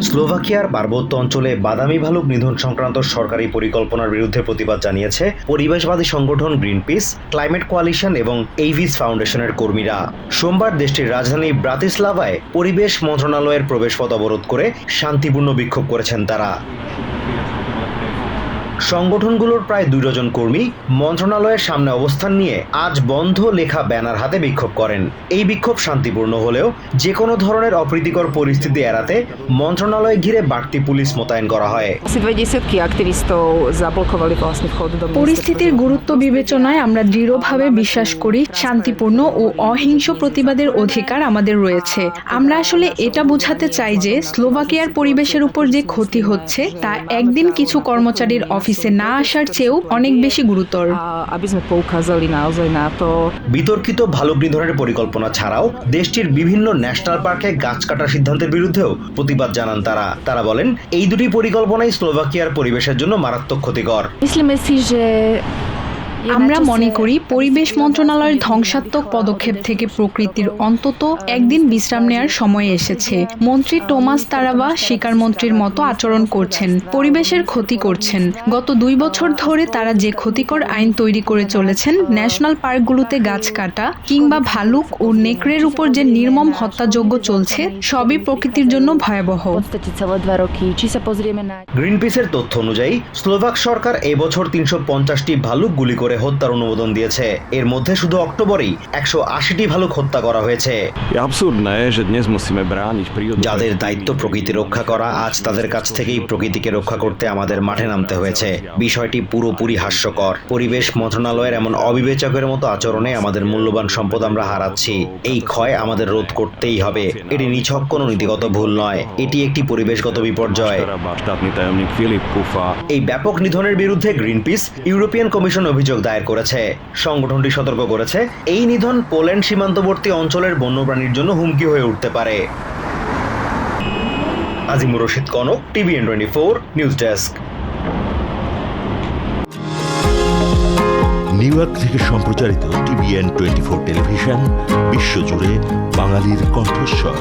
স্লোভাকিয়ার পার্বত্য অঞ্চলে বাদামি ভালুক নিধন সংক্রান্ত সরকারি পরিকল্পনার বিরুদ্ধে প্রতিবাদ জানিয়েছে পরিবেশবাদী সংগঠন গ্রিন পিস ক্লাইমেট কোয়ালিশন এবং এইভিস ফাউন্ডেশনের কর্মীরা। সোমবার দেশটির রাজধানী ব্রাতিস্লাভায় পরিবেশ মন্ত্রণালয়ের প্রবেশপথ অবরোধ করে শান্তিপূর্ণ বিক্ষোভ করেছেন তারা। সংগঠনগুলোর প্রায় দুই ডজন কর্মী মন্ত্রণালয়ের সামনে অবস্থান নিয়ে আজ বন্ধ লেখা ব্যানার হাতে বিক্ষোভ করেন। এই বিক্ষোভ শান্তিপূর্ণ হলেও যে কোনো ধরনের অপ্রীতিকর পরিস্থিতি এড়াতে মন্ত্রণালয় ঘিরে বাড়তি পুলিশ মোতায়েন করা হয়। পরিস্থিতির গুরুত্ব বিবেচনায় আমরা দৃঢ়ভাবে বিশ্বাস করি, শান্তিপূর্ণ ও অহিংস প্রতিবাদের অধিকার আমাদের রয়েছে। আমরা আসলে এটা বোঝাতে চাই যে, স্লোভাকিয়ার পরিবেশের উপর যে ক্ষতি হচ্ছে, তা একদিন কিছু কর্মচারীর না আসার চেয়েও অনেক বেশি গুরুতর। বিতর্কিত ভালুক নিধনের পরিকল্পনা ছাড়াও দেশটির বিভিন্ন ন্যাশনাল পার্কে গাছ কাটার সিদ্ধান্তের বিরুদ্ধেও প্রতিবাদ জানান তারা। তারা বলেন এই দুটি পরিকল্পনাই স্লোভাকিয়ার পরিবেশের জন্য মারাত্মক ক্ষতিকর। আমরা মনে করি পরিবেশ মন্ত্রণালয়ের ধ্বংসাত্মক পদক্ষেপ থেকে প্রকৃতির অন্তত একদিন বিশ্রাম নেওয়ার সময় এসেছে। মন্ত্রী টোমাস তারাবা শিকার মন্ত্রীর মতো আচরণ করছেন, পরিবেশের ক্ষতি করছেন। গত দুই বছর ধরে তারা যে ক্ষতিকর আইন তৈরি করে চলেছেন, ন্যাশনাল পার্কগুলোতে গাছ কাটা কিংবা ভালুক ও নেকড়ের উপর যে নির্মম হত্যাযজ্ঞ চলছে, সবই প্রকৃতির জন্য ভয়াবহ। na গ্রিনপিসের তথ্য অনুযায়ী, স্লোভাক সরকার এবছর তিনশো পঞ্চাশটি ভালুক গুলি করে হত্যার অনুমোদন দিয়েছে। এর মধ্যে শুধু অক্টোবরেই একশো আশিটি ভালুক হত্যা করা হয়েছে. যাদের দায়িত্ব প্রকৃতি রক্ষা করা আজ তাদের কাছ থেকেই প্রকৃতিকে রক্ষা করতে আমাদের মাঠে নামতে হয়েছে। বিষয়টি পুরোপুরি হাস্যকর। পরিবেশ মন্ত্রণালয়ের এমন অবিবেচকের মতো আচরণে আমাদের মূল্যবান সম্পদ আমরা হারাচ্ছি। এই ক্ষয় আমাদের রোধ করতেই হবে। এটি নিছক কোনো নীতিগত ভুল নয়। এটি একটি পরিবেশগত বিপর্যয়। এই ব্যাপক নিধনের বিরুদ্ধে গ্রিনপিস ইউরোপিয়ান কমিশন অভিযোগ দায়ের করেছে। সংগঠনটি সতর্ক করেছে, এই নিধন পোল্যান্ড সীমান্তবর্তী অঞ্চলের বন্যপ্রাণীর জন্য হুমকি হয়ে উঠতে পারে। Azimur Rashid Konok, TVN twenty four, news desk. New York থেকে সম্প্রচারিত টিভিএন টোয়েন্টি ফোর টেলিভিশন বিশ্বজুড়ে বাঙালির কণ্ঠস্বর।